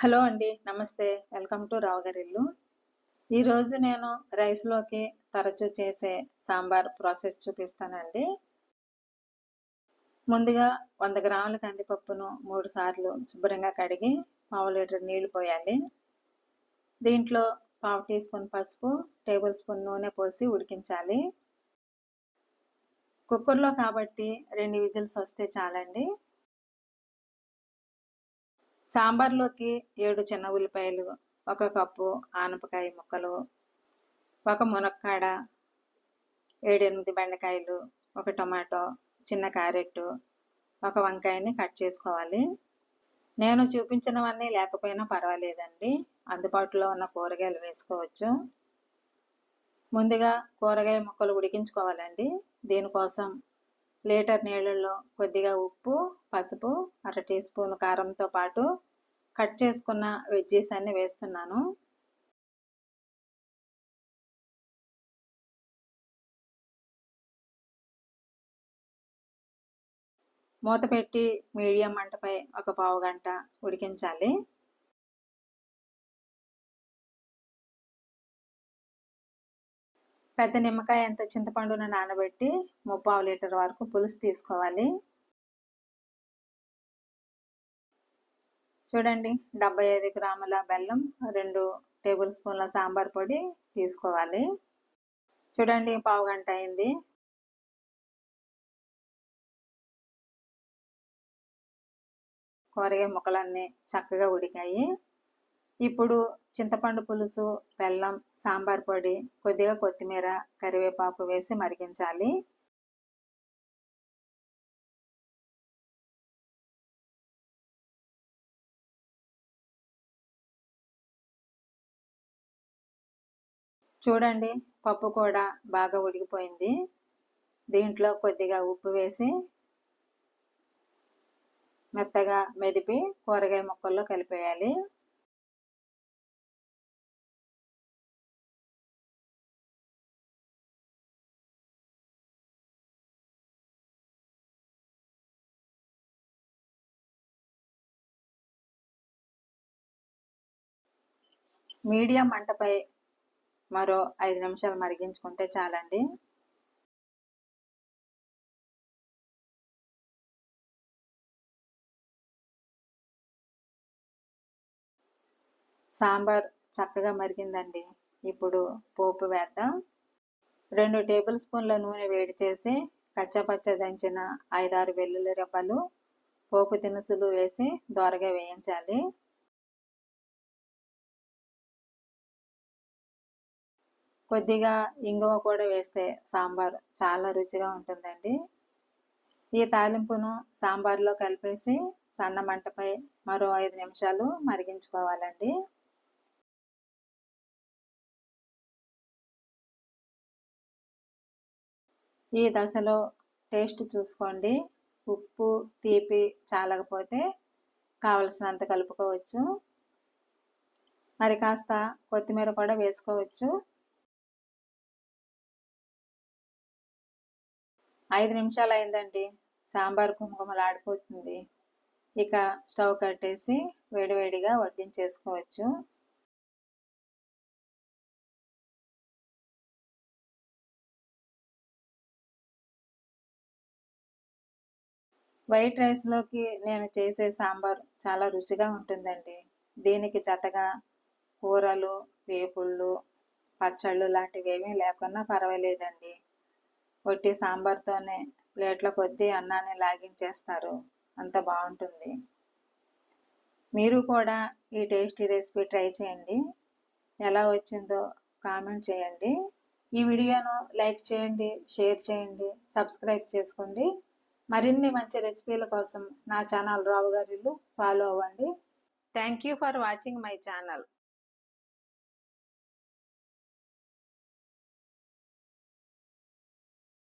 Hello అండి నమస్తే. Welcome to Rao Gari Illu ఈరోజు నేను రైస్లోకి తరచూ చేసే సాంబార్ ప్రాసెస్ చూపిస్తానండి. ముందుగా వంద గ్రాముల కందిపప్పును మూడు సార్లు శుభ్రంగా కడిగి పావు లీటర్ నీళ్ళు పోయాలి. దీంట్లో పావు టీ స్పూన్ పసుపు టేబుల్ స్పూన్ నూనె పోసి ఉడికించాలి. కుక్కర్లో కాబట్టి రెండు విజిల్స్ వస్తే చాలండి. సాంబార్లోకి ఏడు చిన్న ఉల్లిపాయలు ఒక కప్పు ఆనపకాయ ముక్కలు ఒక మునక్కాడ ఏడెనిమిది బెండకాయలు ఒక టొమాటో చిన్న క్యారెట్ ఒక వంకాయని కట్ చేసుకోవాలి. నేను చూపించినవన్నీ లేకపోయినా పర్వాలేదండి. అందుబాటులో ఉన్న కూరగాయలు వేసుకోవచ్చు. ముందుగా కూరగాయ ముక్కలు ఉడికించుకోవాలండి. దీనికోసం లీటర్ నీళ్ళల్లో కొద్దిగా ఉప్పు పసుపు అర టీ స్పూన్ కారంతో పాటు కట్ చేసుకున్న వెజ్జీస్ అన్ని వేస్తున్నాను. మూత పెట్టి మీడియం మంటపై ఒక పావు గంట ఉడికించాలి. పెద్ద నిమ్మకాయ ఎంత చింతపండును నానబెట్టి ముప్పావు లీటర్ వరకు పులుసు తీసుకోవాలి. చూడండి డెబ్బై ఐదు గ్రాముల బెల్లం రెండు టేబుల్ స్పూన్ల సాంబార్ పొడి తీసుకోవాలి. చూడండి పావు గంట అయింది. కూరగాయ ముక్కలన్నీ చక్కగా ఉడికాయి. ఇప్పుడు చింతపండు పులుసు బెల్లం సాంబార్ పొడి కొద్దిగా కొత్తిమీర కరివేపాకు వేసి మరిగించాలి. చూడండి పప్పు కూడా బాగా ఉడికిపోయింది. దీంట్లో కొద్దిగా ఉప్పు వేసి మెత్తగా మెదిపి కూరగాయ ముక్కల్లో కలిపేయాలి. మీడియం మంటపై మరో ఐదు నిమిషాలు మరిగించుకుంటే చాలండి. సాంబార్ చక్కగా మరిగిందండి. ఇప్పుడు పోపు వేద్దాం. రెండు టేబుల్ స్పూన్ల నూనె వేడి చేసి కచ్చపచ్చ దంచిన ఐదారు వెల్లుల్లి రెబ్బలు పోపు దినుసులు వేసి దోరగా వేయించాలి. కొద్దిగా ఇంగువ కూడా వేస్తే సాంబార్ చాలా రుచిగా ఉంటుందండి. ఈ తాలింపును సాంబార్లో కలిపేసి సన్న మంటపై మరో ఐదు నిమిషాలు మరిగించుకోవాలండి. ఈ దశలో టేస్ట్ చూసుకోండి. ఉప్పు తీపి చాలకపోతే కావలసినంత కలుపుకోవచ్చు. మరి కాస్త కొత్తిమీర కూడా వేసుకోవచ్చు. ఐదు నిమిషాలు అయిందండి. సాంబార్ కుంకుమలాడిపోతుంది ఇక స్టవ్ కట్టేసి వేడివేడిగా వడ్డించేసుకోవచ్చు. వైట్ రైస్లోకి నేను చేసే సాంబార్ చాలా రుచిగా ఉంటుందండి. దీనికి జతగా కూరలు వేపుళ్ళు పచ్చళ్ళు లాంటివి ఏమీ లేకున్నా పర్వాలేదండి. కొట్టి సాంబార్తోనే ప్లేట్ల కొద్దీ అన్నాన్ని లాగించేస్తారు. అంత బాగుంటుంది. మీరు కూడా ఈ టేస్టీ రెసిపీ ట్రై చేయండి. ఎలా వచ్చిందో కామెంట్ చేయండి. ఈ వీడియోను లైక్ చేయండి షేర్ చేయండి సబ్స్క్రైబ్ చేసుకోండి. మరిన్ని మంచి రెసిపీల కోసం నా ఛానల్ రావు గారిలు ఫాలో అవ్వండి. Thank you for watching my channel.